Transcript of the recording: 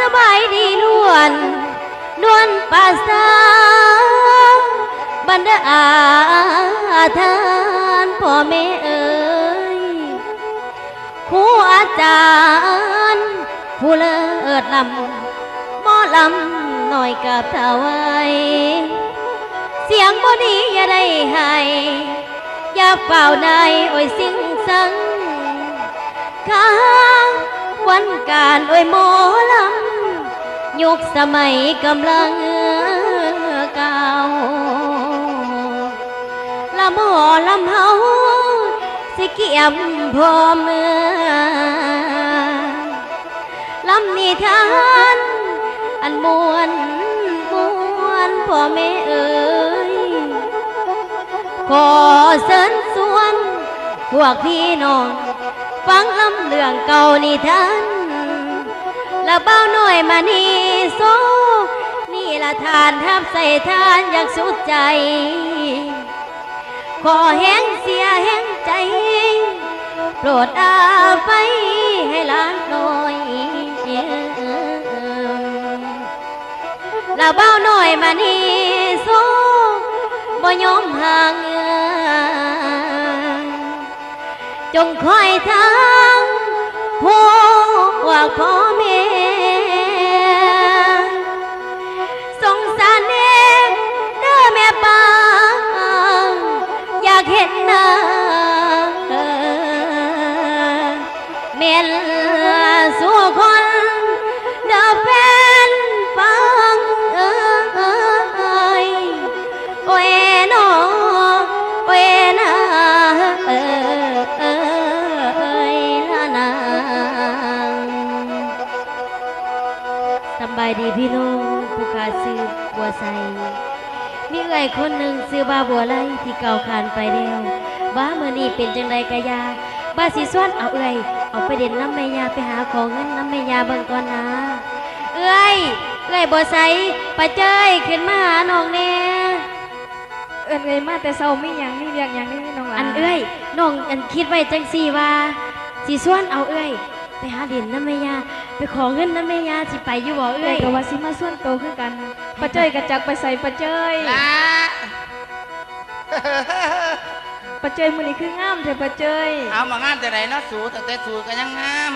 สบายดีนวลนวลป่าสาบรรดาอาทานพ่อแม่เอ๋ยครูอาจารย์ผู้เลิศลำหมอลำหน่อยกับถวายเสียงบ่ดีอย่าได้ให้อย่าเฝ้าได้โอ้ยสิ่งสังข้า วันการโอ้ยหมอลำยุคสมัยกำลังเก่าละหมอลำเฮาสิเกียมพอเมือลำนิทาน อันมวนมวนพ่อแม่เอ๋ยขอเสิญสวนพวกพี่น้อง ฟังลำเรื่องเก่านิทานละเบ้าหน่อยมานี่โซ นี่ละทานทับใส่ทานอยากสุดใจ ขอแห้งเสียแห้งใจ โปรดอาไฟให้ล้านหน่อยละเบ้าหน่อยมานี่โซบ่ยอมห่าง จงคอยทางผู้ว่าพ่อแม่สงสารเน่เด้อแม่ปางอยากเห็นหน้าแม่สู่คนเบายดีพี่น้องผู้ขาซื้อบัวใสมีเอ่ยคนหนึ่งซื้อบ้าบัวไล่ที่เก่าขานไปแล้วบ้าเมื่อนี้เป็นจังใดกะยาบ้าสีส่วนเอาเอ่ยเอาไปเด่นน้ำแม่ยาไปหาของเงินน้ำแม่ยาเบิ่งก่อนนะเอ้ยเอ้ยบัวใสปะเจ้ยขึ้นมาหาน้องแน่เอินเลยมาแต่เศร้ามีหยังนี่เรียกหยังนี่น้องหลาอันเอ้ยน้องอันคิดไว้จังสี่ว่าสีส่วนเอาเอ้ยไปหาเด่นน้ำแม่ยา ไปขอเงินน้ำแม่ยาสิไปอยู่บ่เอ้เอ้ยยก็ว่าสิมาส่วนโตคือกันปะเจ้ยกระจักไปใส่ปะเจ้ยละปะเจ้ยมื้อนี้คืองามแท้ปะเจ้ยเอามางามแต่ไหนเนาะสูตั้งแต่สูก็ยังงาม